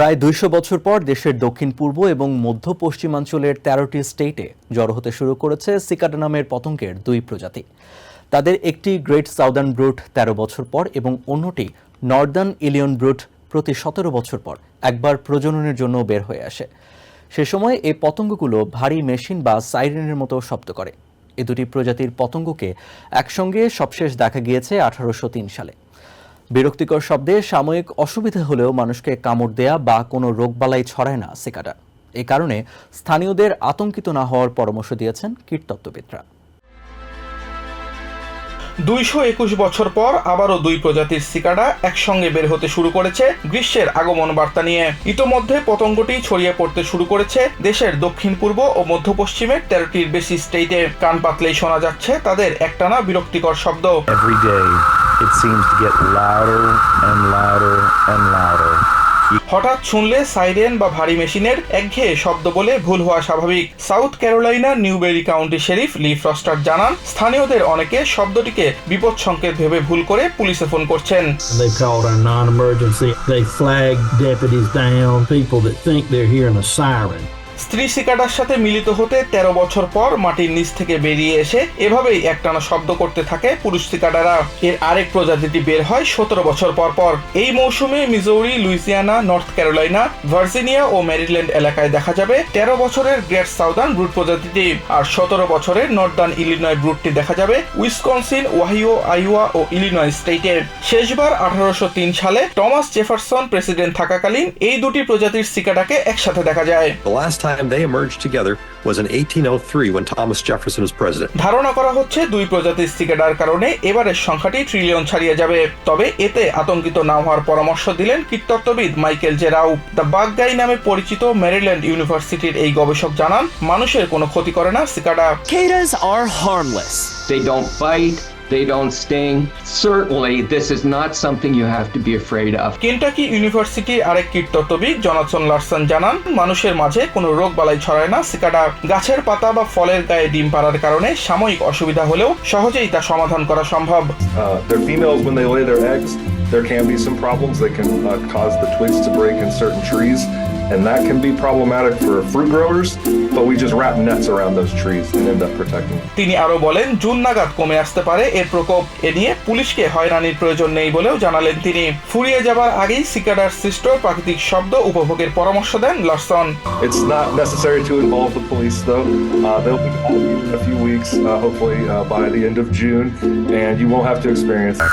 প্রায় দুইশো বছর পর দেশের দক্ষিণ পূর্ব এবং মধ্য পশ্চিমাঞ্চলের তেরোটি স্টেটে জড়ো হতে শুরু করেছে সিকাডা নামের পতঙ্গের দুই প্রজাতি। তাদের একটি গ্রেট সাউদার্ন ব্রুট তেরো বছর পর এবং অন্যটি নর্দার্ন ইলিয়ন ব্রুট প্রতি সতেরো বছর পর একবার প্রজননের জন্য বের হয়ে আসে। সে সময় এই পতঙ্গগুলো ভারী মেশিন বা সাইরেনের মতো শব্দ করে। এ দুটি প্রজাতির পতঙ্গকে একসঙ্গে সবশেষ দেখা গিয়েছে আঠারোশো তিন সালে। বিরক্তিকর শব্দে সাময়িক অসুবিধা হলেও মানুষকে কামড় দেয়া বা কোনো রোগবালাই ছড়ায় না সিকাটা। এ কারণে স্থানীয়দের আতঙ্কিত না হওয়ার পরামর্শ দিয়েছেন কীটতত্ত্ববিদরা। দুইশো একুশ বছর পর আবারও দুই প্রজাতির সিকাডা একসঙ্গে বের হতে শুরু করেছে গ্রীষ্মের আগমন বার্তা নিয়ে। ইতোমধ্যে পতঙ্গটি ছড়িয়ে পড়তে শুরু করেছে দেশের দক্ষিণ পূর্ব ও মধ্য পশ্চিমের তেরোটির বেশি স্টেটে। কান পাতলেই শোনা যাচ্ছে তাদের একটানা বিরক্তিকর শব্দ। it seems to get louder and louder and louder. হঠাৎ শুনলে সাইরেন বা ভারী মেশিনের একঘেয়ে শব্দ বলে ভুল হওয়া স্বাভাবিক। South Carolina Newberry County sheriff Lee Foster জানান স্থানীয়দের অনেকে শব্দটিকে বিপদ সংকেত ভেবে ভুল করে পুলিশে ফোন করছেন। They স্ত্রী সিকাডার সাথে মিলিত হতে তেরো বছর পর মাটির নিচ থেকে বেরিয়ে এসে এভাবেই একটানা শব্দ করতে থাকে পুরুষ সিকাডারা এর আরেক প্রজাতিটি বের হয় সতেরো বছর পর পর। এই মৌসুমে Missouri, Louisiana, North Carolina, Virginia ও ম্যারিল্যান্ড এলাকায় দেখা যাবে তেরো বছরের গ্রেট সাউদার্ন ব্রুট প্রজাতিটি। আর সতেরো বছরের নর্দার্ন ইলিনয় ব্রুটটি দেখা যাবে উইসকনসিন, ওয়াহিও, আইওয়া ও ইলিনয় স্টেটে শেষবার আঠারোশো তিন সালে টমাস জেফারসন প্রেসিডেন্ট থাকাকালীন এই দুটি প্রজাতির সিকাডাকে একসাথে দেখা যায়। Time they emerged together was in 1803 when Thomas Jefferson was president. ধারণা করা হচ্ছে দুই প্রজাতির সিকাডার কারণে এবারের সংখ্যাটি ট্রিলিয়ন ছাড়িয়ে যাবে তবে এতে আতঙ্কিত না হওয়ার পরামর্শ দিলেন কীটতত্ত্ববিদ Michael J Raupp the Bug Guy পরিচিত মেরিল্যান্ড ইউনিভার্সিটির এই গবেষক জানান মানুষের কোনো ক্ষতি করে না cicada Cicadas are harmless. They don't bite, they don't sting. Certainly, this is not something you have to be afraid of. Kentucky ইউনিভার্সিটির আরেক কীটতত্ত্ববিদ জনাথন লার্সন জানান মানুষের মাঝে কোনো রোগ বালাই ছড়ায় না সিকাডা গাছের পাতা বা ফলের গায়ে ডিম পাড়ার কারণে সাময়িক অসুবিধা হলেও সহজেই তা সমাধান করা সম্ভব Uh, their females, when they lay their eggs, there can be some problems. They can uh, cause the twigs to break in certain trees, and that can be problematic for fruit growers. But we just wrap nets around those trees and end up protecting them. তিনি আরও বলেন June নাগাদ কমে আসতে পারে এর প্রকোপ এ নিয়ে পুলিশকে হয়রানির প্রয়োজন নেই বলেও জানালেন তিনি ফুরিয়ে যাবার আগেই সিকাডার সৃষ্ট প্রাকৃতিক শব্দ উপভোগের পরামর্শ দেন Larson It's not necessary to involve the police, though. Uh, they'll be in a few weeks, uh, hopefully uh, by the end of June, and you won't have to experience that.